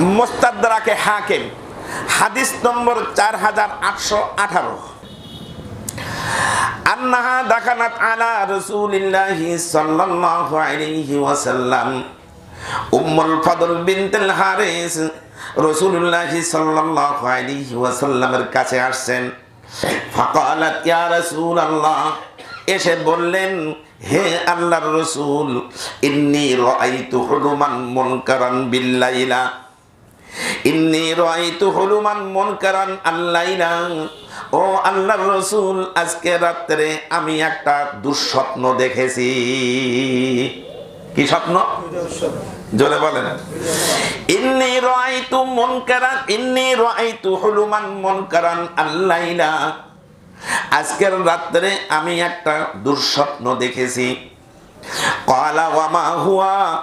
মোস্তাদাকে হাকিম, হাদিস নম্বর চার হাজার আটশো আঠারো। আন্নাহা দাখানাত আলা রসুলিল্লাহি সাল্লাল্লাহু আলাইহি ওয়াসাল্লাম। উম্মুল ফদল বিনতুল হারিস রসুলুল্লাহি সাল্লাল্লাহু আলাইহি ওয়াসাল্লামের কাছে আসছেন। ফাকালাত, ইয়া রাসূলুল্লাহ, এসে বললেন, হে আল্লাহর রসুল, ইন্নি রাআইতু হুলুমান মুনকারান বিল্লাইলা ইন্নি রাআইতু হুলুমান মুনকারান আল্লাইলা ও আল্লাহর রসুল, আজকে রাত্রে আমি একটা দুঃস্বপ্ন দেখেছি। কি স্বপ্ন? জোরে বলেন। ইন্নি রাআইতু মুনকারান, ইন্নি রাআইতু হুলুমান মুনকারান আল্লাইলা আজকের রাত্রে আমি একটা দুঃস্বপ্ন দেখেছি। কলা ওয়ামা হুয়া?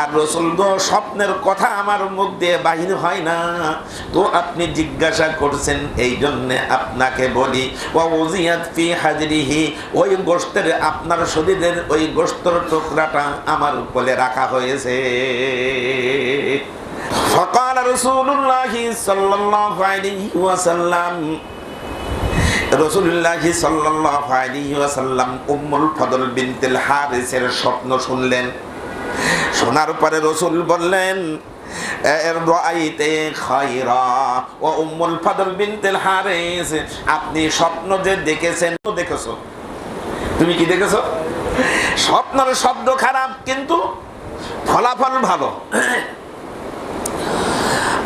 আর রসুল স্বপ্নের কথা আমার মুখ দিয়ে বাহির হয় না। তো আপনি জিজ্ঞাসা করছেন এই জন্যে আপনাকে বলি ফি হাজরিহি, ওই গোষ্ঠের, আপনার শরীরের ওই গোষ্ঠর টুকরাটা আমার কোলে রাখা হয়েছে। ফকাল রসুল্লাহি সাল্লাহ রসুল্লাহি সাল্লাল্লাহু আলাইহি ওয়াসাল্লাম উম্মুল ফদল বিনতুল হারিসের স্বপ্ন শুনলেন। শোনার পরে রসুল বললেন ও উম্মুল ফদল বিনতুল হারিস, আপনি স্বপ্ন যে দেখেছেন দেখেছ। তুমি কি দেখেছ? স্বপ্নের শব্দ খারাপ, কিন্তু ফলাফল ভালো।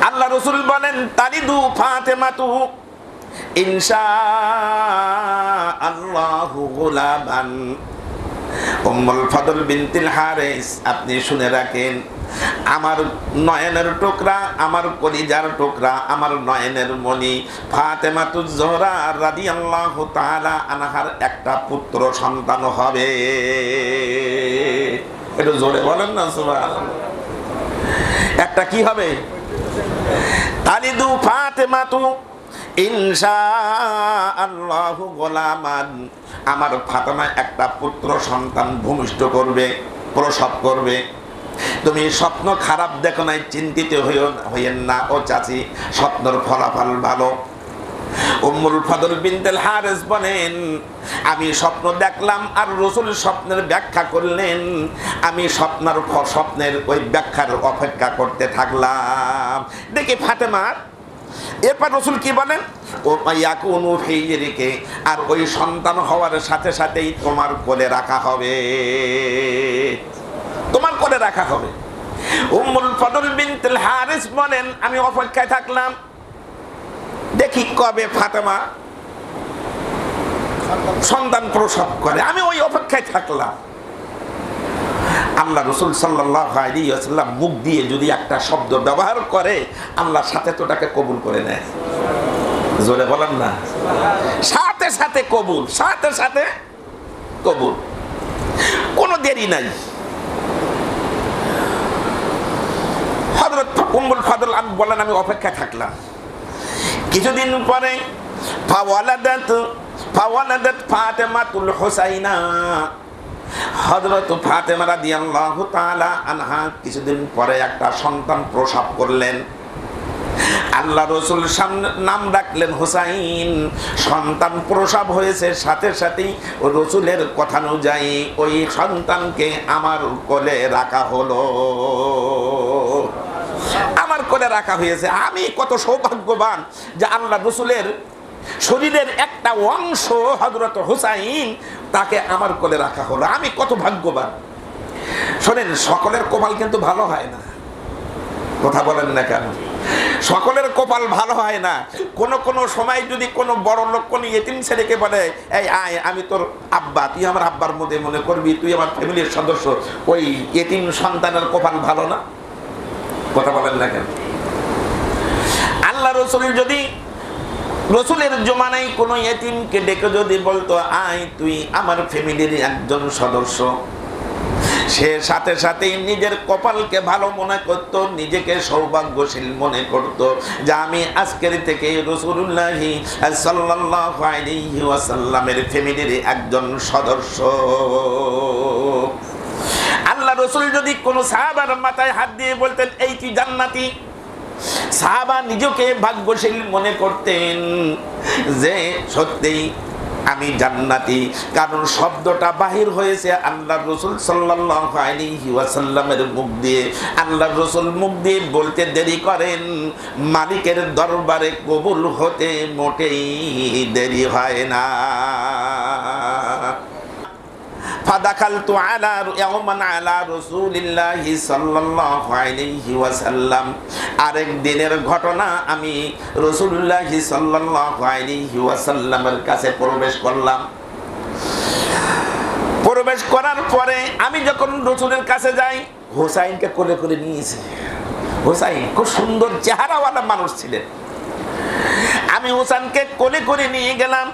আল্লাহ রসুল বলেন, তারিদু ফাতেমাতু ইনশা আল্লাহু ফদল আপনি শুনে রাখেন, আমার নয়নের টুকরা, আমার কলিজার টুকরা, আমার নয়নের মণি ফাতেমাতু তাআলা আনহার একটা পুত্র সন্তান হবে। একটু জোরে বলেন না, সুবহানাল্লাহ। একটা কি হবে? তালিদু ফাতেমাতু আমার ফাতেমা একটা পুত্র সন্তান ভূমিষ্ঠ করবে, প্রসব করবে। তুমি স্বপ্ন খারাপ দেখো নাই, চিন্তিত হইয়েন না। ও চাচি, স্বপ্নর ফলাফল ভালো। হারেস বলেন, আমি স্বপ্ন দেখলাম আর রসুল স্বপ্নের ব্যাখ্যা করলেন, আমি স্বপ্নের স্বপ্নের ওই ব্যাখ্যার অপেক্ষা করতে থাকলাম। দেখি ফাতেমার এরপর রসুল কি বলেন? ও ইয়াকুনু আর ওই সন্তান হওয়ার সাথে সাথেই তোমার কোলে রাখা হবে। তোমার কোলে রাখা হবে। হারিস বলেন, আমি অপেক্ষায় থাকলাম। দেখি কবে ফাতেমা সন্তান প্রসব করে। আমি ওই অপেক্ষায় থাকলাম। আল্লাহ রসুল সাল্লাহ মুখ দিয়ে যদি একটা শব্দ ব্যবহার করে আল্লাহর সাথে তো ওটাকে কবুল করে নেয়। জোরে বলেন না। সাথে সাথে কবুল, সাথে সাথে কবুল। কোনো দেরি নাই। হজরত উম্মুল ফাদল আমি বলেন, আমি অপেক্ষায় থাকলাম। কিছুদিন পরে, ফাওয়ালাদাত ফাওয়ালাদাত ফাতেমাতুল হুসাইনা হজরত ফাতেমা আনহা কিছুদিন পরে একটা সন্তান প্রসব করলেন। আল্লাহ রসুল সামনে নাম রাখলেন হুসাইন। সন্তান প্রসব হয়েছে, সাথে সাথেই রসুলের কথা অনুযায়ী ওই সন্তানকে আমার কোলে রাখা হলো। আমার কোলে রাখা হয়েছে। আমি কত সৌভাগ্যবান যে আল্লাহ রসুলের শরীরের একটা অংশ হজরত হোসাইন তাকে আমার কোলে রাখা হলো। আমি কত ভাগ্যবান। শোনেন, সকলের কপাল কিন্তু ভালো হয় না। কথা বলেন না কেন? সকলের কপাল ভালো হয় না। কোন কোন সময় যদি কোনো বড় লোক, কোন এতিম ছেলেকে বলে, এই আয়, আমি তোর আব্বা, তুই আমার আব্বার মধ্যে মনে করবি, তুই আমার ফ্যামিলির সদস্য। ওই এতিম সন্তানের কপাল ভালো না? কথা বলেন না কেন? আল্লাহ রসুল যদি রসুলের জমানায় কোনো এতিমকে ডেকে যদি বলতো, আয় তুই আমার ফ্যামিলির একজন সদস্য। সে সাথে সাথেই নিজের কপালকে ভালো মনে করত, নিজেকে সৌভাগ্যশীল মনে করত যে আমি আজকের থেকে রসুল্লাহি ওয়াসাল্লামের ফ্যামিলির একজন সদস্য। আল্লাহ রসুল যদি কোনো সাহাবার মাথায় হাত দিয়ে বলতেন, এই তুই জান্নাতি? সাহাবা নিজেকে ভাগ্যশীল মনে করতেন যে সত্যিই আমি জান্নাতি। কারণ শব্দটা বাহির হয়েছে আল্লাহ রসুল ওয়াসাল্লামের মুখ দিয়ে। আল্লাহ রসুল মুখ দিয়ে বলতে দেরি করেন, মালিকের দরবারে কবুল হতে মোটেই দেরি হয় না। ফাদাখালতু আলা ইয়াওমান আলা রাসূলিল্লাহি সাল্লাল্লাহু আলাইহি ওয়াসাল্লাম। আরেক দিনের ঘটনা আমি রাসূলুল্লাহি সাল্লাল্লাহু আলাইহি ওয়াসাল্লামের কাছে প্রবেশ করলাম। প্রবেশ করার পরে আমি যখন রসুলের কাছে যাই, হোসাইনকে কোলে করে নিয়েছি। হোসাইন খুব সুন্দর চেহারাওয়ালা মানুষ ছিলেন। আমি হোসাইনকে কোলে করে নিয়ে গেলাম।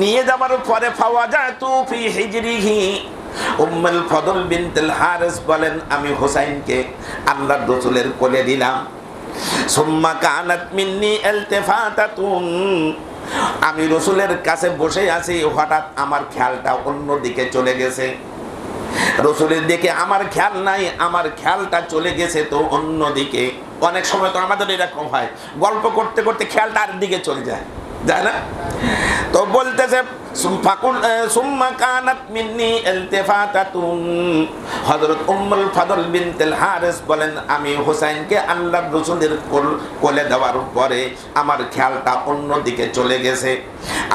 নিয়ে যাওয়ার পরে ফাওয়াজাতু ফি হিজরিহি। উম্মুল ফদল বিনতুল হারিস বলেন, আমি হোসাইনকে আল্লাহর রাসূলের কোলে দিলাম। সুম্মা কানাত মিন্নি ইলতিফাতাতুন আমি রসুলের কাছে বসে আছি, হঠাৎ আমার খেয়ালটা অন্য দিকে চলে গেছে। রসুলের দিকে আমার খেয়াল নাই, আমার খেয়ালটা চলে গেছে তো অন্য দিকে অনেক সময় তো আমাদের এরকম হয়, গল্প করতে করতে খেয়ালটা আর দিকে চলে যায়। যায় না তো বলতেছে আমি হোসেনকে আল্লাহর রাসূলের কোলে দেওয়ার পরে আমার খেয়ালটা অন্য দিকে চলে গেছে।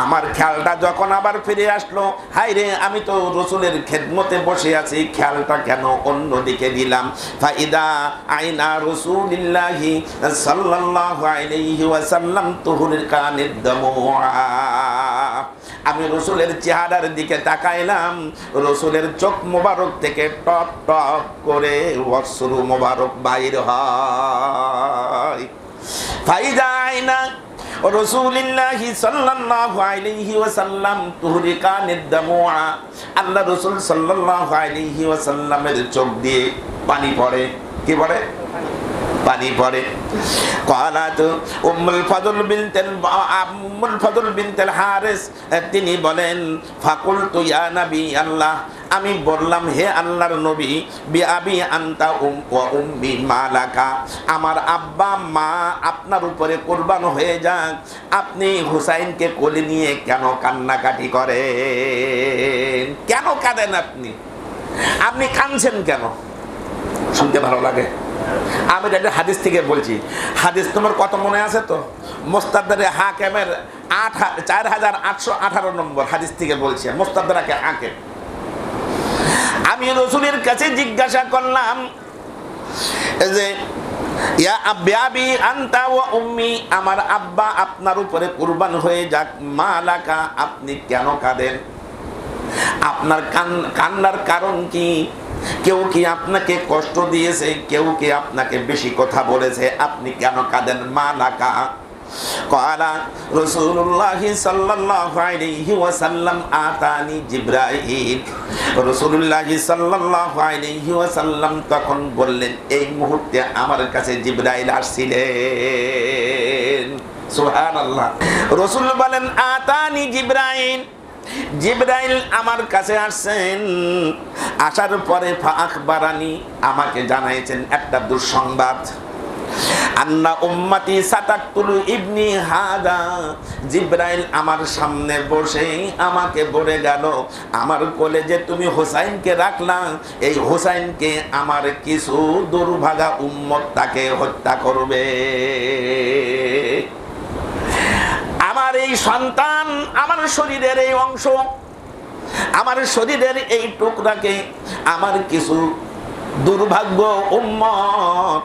আমার খেয়ালটা যখন আবার ফিরে আসলো হাই রে আমি তো রসুলের খেদমতে বসে আছি, খেয়ালটা কেন অন্য দিকে দিলাম? ফাইদা আইনা রসুলিল্লাহি সাল্লাল্লাহু আমি রসুলের চেহারার দিকে তাকাইলাম। রসুলের চোখ মোবারক থেকে টপ টপ করে অশ্রু মোবারক বাইর হয়। ফাইদা আইনা রসুলিল্লাহি আল্লাহ রসুল চোখ দিয়ে পানি পড়ে। কি পড়ে? পানি পড়ে। কালাত উম্মুল ফজল বিনতেল উম্মুল ফজল বিনতেল হারিস তিনি বলেন, ফাকুলতু ইয়া নবী আল্লাহ, আমি বললাম, হে আল্লাহর নবী বি আবি আন্তা উম, ওয়া উম্মি মালাকা, আমার আব্বা মা আপনার উপরে কোরবান হয়ে যাক, আপনি হুসাইনকে কোলে নিয়ে কেন কান্নাকাটি করেন? কেন কাঁদেন আপনি? আপনি কাঁদছেন কেন? শুনতে ভালো লাগে। আমি একটা হাদিস থেকে বলছি। হাদিস তোমার কত মনে আছে তো? মোস্তাদারে হাকেমের আট চার হাজার আটশো আঠারো নম্বর হাদিস থেকে বলছি মোস্তাদারাকে হাকেম। আমি রসুলের কাছে জিজ্ঞাসা করলাম যে আমার আব্বা আপনার উপরে কুরবান হয়ে যাক মা আলাকা আপনি কেন কাঁদেন? আপনার কান কান্নার কারণ কি? কেউ কি আপনাকে কষ্ট দিয়েছে? কেউ কি আপনাকে বেশি কথা বলেছে? আপনি কেন কাঁদেন? মা ওয়াসাল্লাম আতানি তখন বললেন, এই মুহূর্তে আমার কাছে জিব্রাইল আসছিলেন। সুবহানাল্লাহ। রসুল বলেন, আতানি জিব্রাইল। জিব্রাইল আমার কাছে আসছেন। আসার পরে আখবারানি আমাকে জানাইছেন একটা দুঃসংবাদ। আন্না উম্মতি সাতাক্তুলু ইবনি হাদা। জিব্রাইল আমার সামনে বসে আমাকে বলে গেল, আমার কোলে যে তুমি হোসাইনকে রাখলা, এই হোসাইনকে আমার কিছু দুর্ভাগা উম্মত তাকে হত্যা করবে। এই সন্তান আমার শরীরের এই অংশ। আমার শরীরের এই টুকরাকে আমার কিছু দুর্ভাগ্য উম্মত,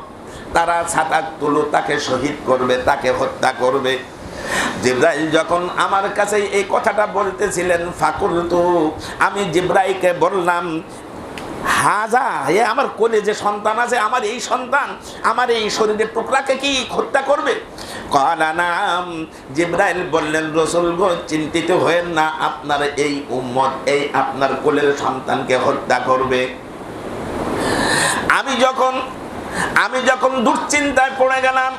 তারা ছাতাক তুলো তাকে শহীদ করবে, তাকে হত্যা করবে। জিব্রাইল যখন আমার কাছে এই কথাটা বলতেছিলেন ফাকুল তো আমি জিব্রাইলকে বললাম হাজা, এ আমার কোলে যে সন্তান আছে, আমার এই সন্তান, আমার এই শরীরের টুকরাকে কি হত্যা করবে? নাম জিব্রাইল বললেন, রসুল চিন্তিত হয়েন না, আপনার এই উম্মত, এই আপনার কোলের সন্তানকে হত্যা করবে। আমি যখন আমি যখন দুশ্চিন্তায় পড়ে গেলাম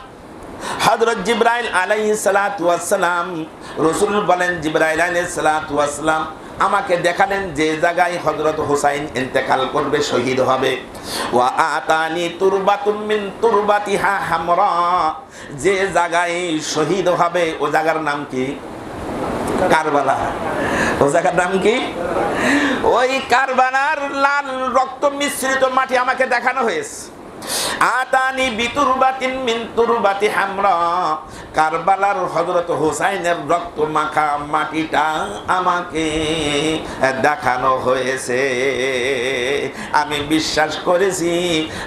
হজরত জিব্রাইল আলাই রসুল বলেন, জিব্রাইল আলাই সালাম আমাকে দেখালেন যে জায়গায় হজরত হুসাইন ইন্তেকাল করবে, শহীদ হবে। ওয়া আতানি তুরবাতুম মিন তুরবাতিহা হামরা। যে জায়গায় শহীদ হবে, ও জায়গার নাম কি? কারবালা। ও জায়গার নাম কি? ওই কারবালার লাল রক্ত মিশ্রিত মাটি আমাকে দেখানো হয়েছে। আতানি বিতুরবাতিন মিন তুরবাতি হামরা। কারবালার হযরত হুসাইনের রক্ত মাখা মাটিটা আমাকে দেখানো হয়েছে। আমি বিশ্বাস করেছি,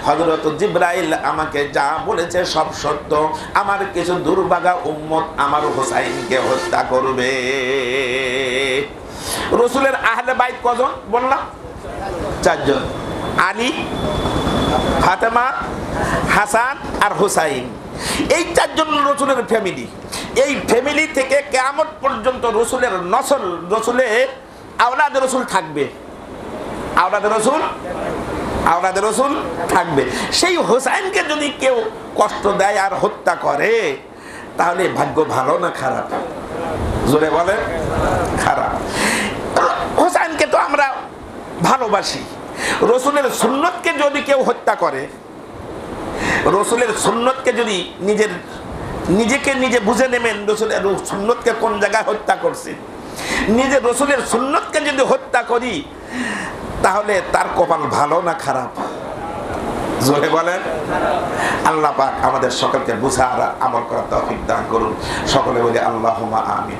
হযরত জিব্রাইল আমাকে যা বলেছে সব সত্য। আমার কিছু দুর্ভাগা উম্মত আমার হুসাইনকে হত্যা করবে। রসুলের আহলে বাইত কজন বললাম? চারজন। আলী, ফাতেমা হাসান আর হুসাইন। এই চারজন রসুলের ফ্যামিলি এই ফ্যামিলি থেকে কেমন পর্যন্ত রসুলের নসল রসুলে আওলাদ রসুল থাকবে। আওলাদ রসুল আওলাদ রসুল থাকবে। সেই হোসাইনকে যদি কেউ কষ্ট দেয় আর হত্যা করে, তাহলে ভাগ্য ভালো না খারাপ? জোরে বলে খারাপ। হোসাইনকে তো আমরা ভালোবাসি। রসুলের সুন্নতকে যদি কেউ হত্যা করে রসুলের সুন্নতকে যদি নিজের, নিজেকে নিজে বুঝে নেবেন রসুলের সুন্নতকে কোন জায়গায় হত্যা করছে। নিজের রসুলের সুন্নতকে যদি হত্যা করি, তাহলে তার কপাল ভালো না খারাপ? জোরে বলেন। আল্লাহ পাক আমাদের সকলকে বুঝা আর আমল করার তৌফিক দান করুন। সকলে বলে আল্লাহ আমিন।